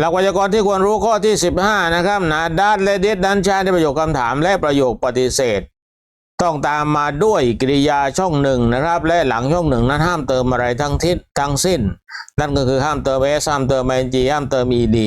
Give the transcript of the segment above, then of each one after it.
หลักไวยากรณ์ที่ควรรู้ข้อที่ 15 นะครับนะดัดและดิดดันใช้ในประโยคคำถามและประโยคปฏิเสธ ต้องตามมาด้วยกริยาช่องหนึ่งนะครับ และหลังช่องหนึ่งนั้นห้ามเติมอะไรทั้งทิศทั้งสิ้น นั่นก็คือห้ามเติม s ห้ามเติม ing ห้ามเติม ed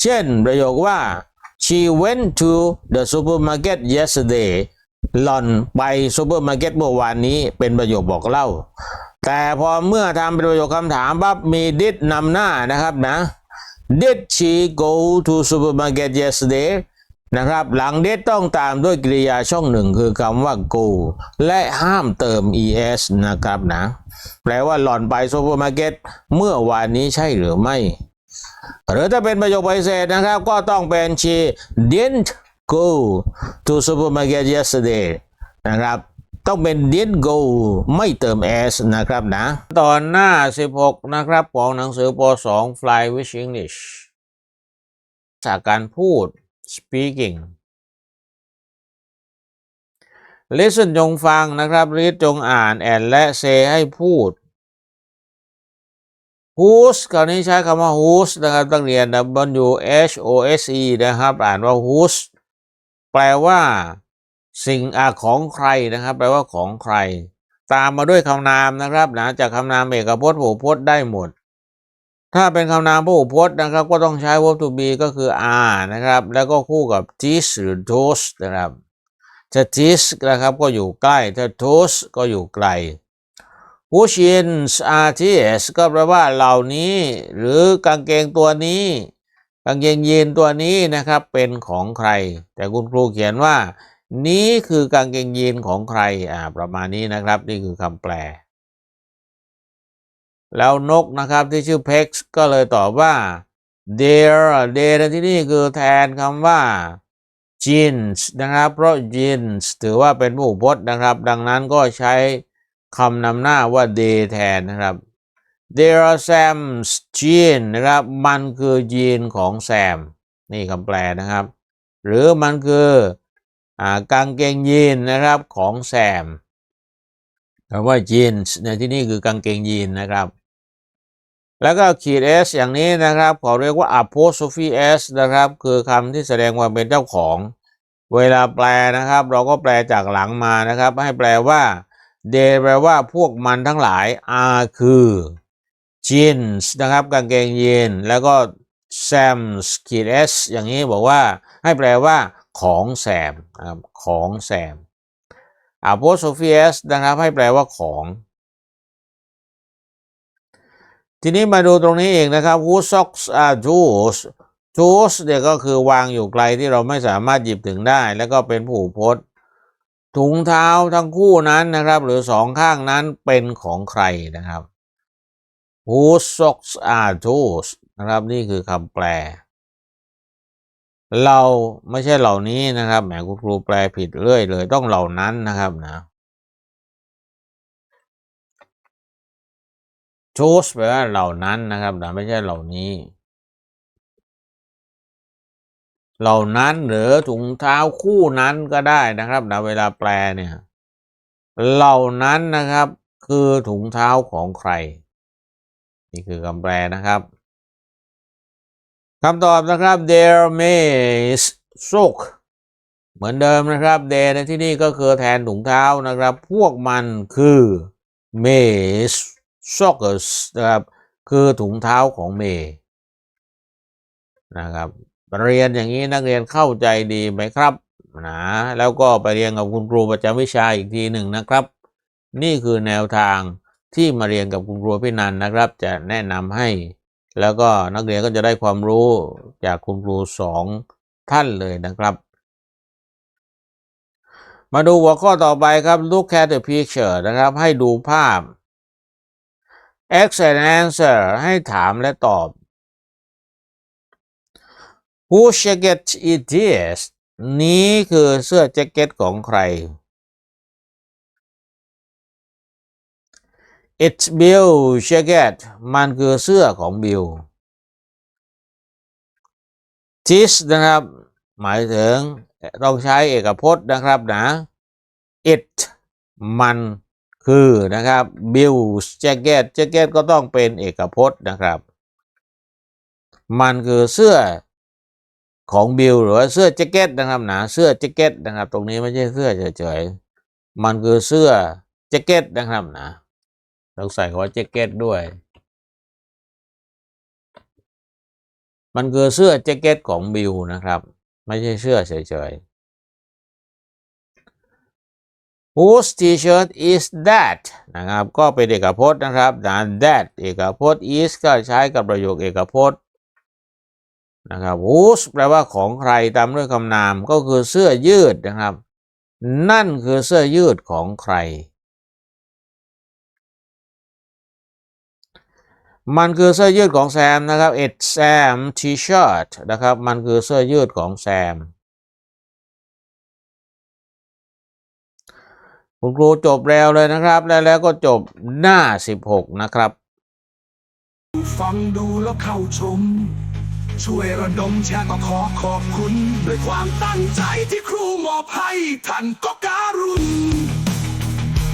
เช่นประโยคว่า she went to the supermarket yesterday หล่อนไปซูเปอร์มาร์เก็ตเมื่อวานนี้เป็นประโยคบอกเล่า แต่พอเมื่อทำเป็นประโยคคำถามปั๊บมี did นำหน้านะครับนะ did she go to supermarket yesterday นะครับ หลัง did ต้องตามด้วยกริยาช่องหนึ่งคือคำว่า go และห้ามเติม es นะครับนะ แปลว่าหล่อนไปซูเปอร์มาร์เก็ตเมื่อวานนี้ใช่หรือไม่ หรือถ้าเป็นประโยคปฏิเสธนะครับ ก็ต้องเป็น she didn't go to supermarket yesterday นะครับ ต้องเป็น didn't go ไม่เติม s นะครับนะ ตอนหน้า 16 นะครับ ของหนังสือป .2 Fly with English จากการพูด speaking listen จงฟังนะครับ read จงอ่าน and และ say ให้พูด whose คราวนี้ใช้คำว่า whose นะครับต้องเรียน W H O S E นะครับ อ่านว่า whose แปลว่า สิ่งอาของใครนะครับ แปลว่าของใคร ตามมาด้วยคำนามนะครับนะจากคำนามเอกพจน์ผูพจน์ได้หมด ถ้าเป็นคำนามผูพจน์นะครับ ก็ต้องใช้ verb to be ก็คือ are นะครับ แล้วก็คู่กับ this หรือ those นะครับถ้า this นะครับก็อยู่ใกล้ถ้า those ก็อยู่ไกล which is are this ก็แปลว่าเหล่านี้ หรือกางเกงตัวนี้ กางเกงยีนตัวนี้นะครับเป็นของใคร แต่คุณครูเขียนว่า นี้คือกางเกงยีนของใครอ่าประมาณนี้นะครับ นี่คือคำแปล แล้วนกนะครับที่ชื่อเพ็กก็เลยตอบว่า there there ที่นี่คือแทนคำว่า jeans นะครับ เพราะ jeans ถือว่าเป็นผู้พจน์นะครับ ดังนั้นก็ใช้คำนำหน้าว่า they แทนนะครับ there are Sam's jean นะครับ มันคือยีนของแซม นี่คำแปลนะครับ หรือมันคือ กางเกงยีนนะครับของแซมคำว่า jeans ในที่นี่คือกางเกงยีนนะครับ แล้วก็ขีด s อย่างนี้นะครับขอเรียกว่า apostrophe s นะครับ คือคำที่แสดงว่าเป็นเจ้าของ เวลาแปลนะครับ เราก็แปลจากหลังมานะครับ ให้แปลว่า they แปลว่าพวกมันทั้งหลาย are คือ jeans นะครับ กางเกงยีนแล้วก็ Sam's ขีด s อย่างนี้บอกว่าให้แปลว่า ของแซมนะครับของแซม apostrophe s นะครับให้แปลว่าของ ทีนี้มาดูตรงนี้เองนะครับ whose socks are Joe's Joe's เนี่ยก็คือวางอยู่ไกลที่เราไม่สามารถหยิบถึงได้ แล้วก็เป็นผู้พจน์ถุงเท้าทั้งคู่นั้นนะครับ หรือสองข้างนั้นเป็นของใครนะครับ whose socks are Joe's นะครับนี่คือคำแปล เราไม่ใช่เหล่านี้นะครับแหมคุณครูแปลผิดเรื่อยเลยต้องเหล่านั้นนะครับนะ choose แปลว่าเหล่านั้นนะครับนะไม่ใช่เหล่านี้ เหล่านั้นหรือถุงเท้าคู่นั้นก็ได้นะครับนะเวลาแปลเนี่ย เหล่านั้นนะครับ คือถุงเท้าของใคร นี่คือคำแปลนะครับ คำตอบนะครับ there may soak เหมือนเดิมนะครับ there ในที่นี่ก็คือแทนถุงเท้านะครับ พวกมันคือ may sockers นะครับ คือถุงเท้าของเมย์นะครับเรียนอย่างนี้นักเรียนเข้าใจดีไหมครับนะแล้วก็ไปเรียนกับคุณครูประจำวิชาอีกทีหนึ่งนะครับ นี่คือแนวทางที่มาเรียนกับคุณครูพี่นันนะครับ จะแนะนำให้ แล้วก็นักเรียนก็จะได้ความรู้จากคุณครูสองท่านเลยนะครับ มาดูหัวข้อต่อไปครับ look at the picture นะครับ ให้ดูภาพ ask and answer ให้ถามและตอบ Who jacket it is นี้คือเสื้อแจ็คเก็ตของใคร It's Bill jacket มันคือเสื้อของบิล This นะครับ หมายถึงต้องใช้เอกพจน์นะครับนะ It มันคือนะครับ Bill's jacket jacket ก็ต้องเป็นเอกพจน์นะครับ มันคือเสื้อของบิลหรือว่าเสื้อแจ็คเก็ตนะครับนะเสื้อแจ็คเก็ตนะครับ ตรงนี้ไม่ใช่เสื้อเฉยๆมันคือเสื้อแจ็คเก็ตนะครับนะ ต้องใส่คำว่าแจ็คเก็ตด้วย มันคือเสื้อแจ็คเก็ตของบิลนะครับ ไม่ใช่เสื้อเฉยๆ Whose T-shirt is that นะครับ ก็เป็นเอกพจน์นะครับนะ that เอกพจน์ is ก็ใช้กับประโยคเอกพจน์นะครับ whose แปลว่าของใครตามด้วยคำนามก็คือเสื้อยืดนะครับ นั่นคือเสื้อยืดของใคร มันคือเสื้อยืดของแซมนะครับ it's Sam T-shirt นะครับ มันคือเสื้อยืดของแซม คุณครูจบแล้วเลยนะครับ แล้วแล้วก็จบหน้า 16 นะครับ ฟังดูแล้วเข้าชม ช่วยระดมแชร์ก็ขอขอบคุณ ด้วยความตั้งใจที่ครูมอบให้ท่านก็การุณ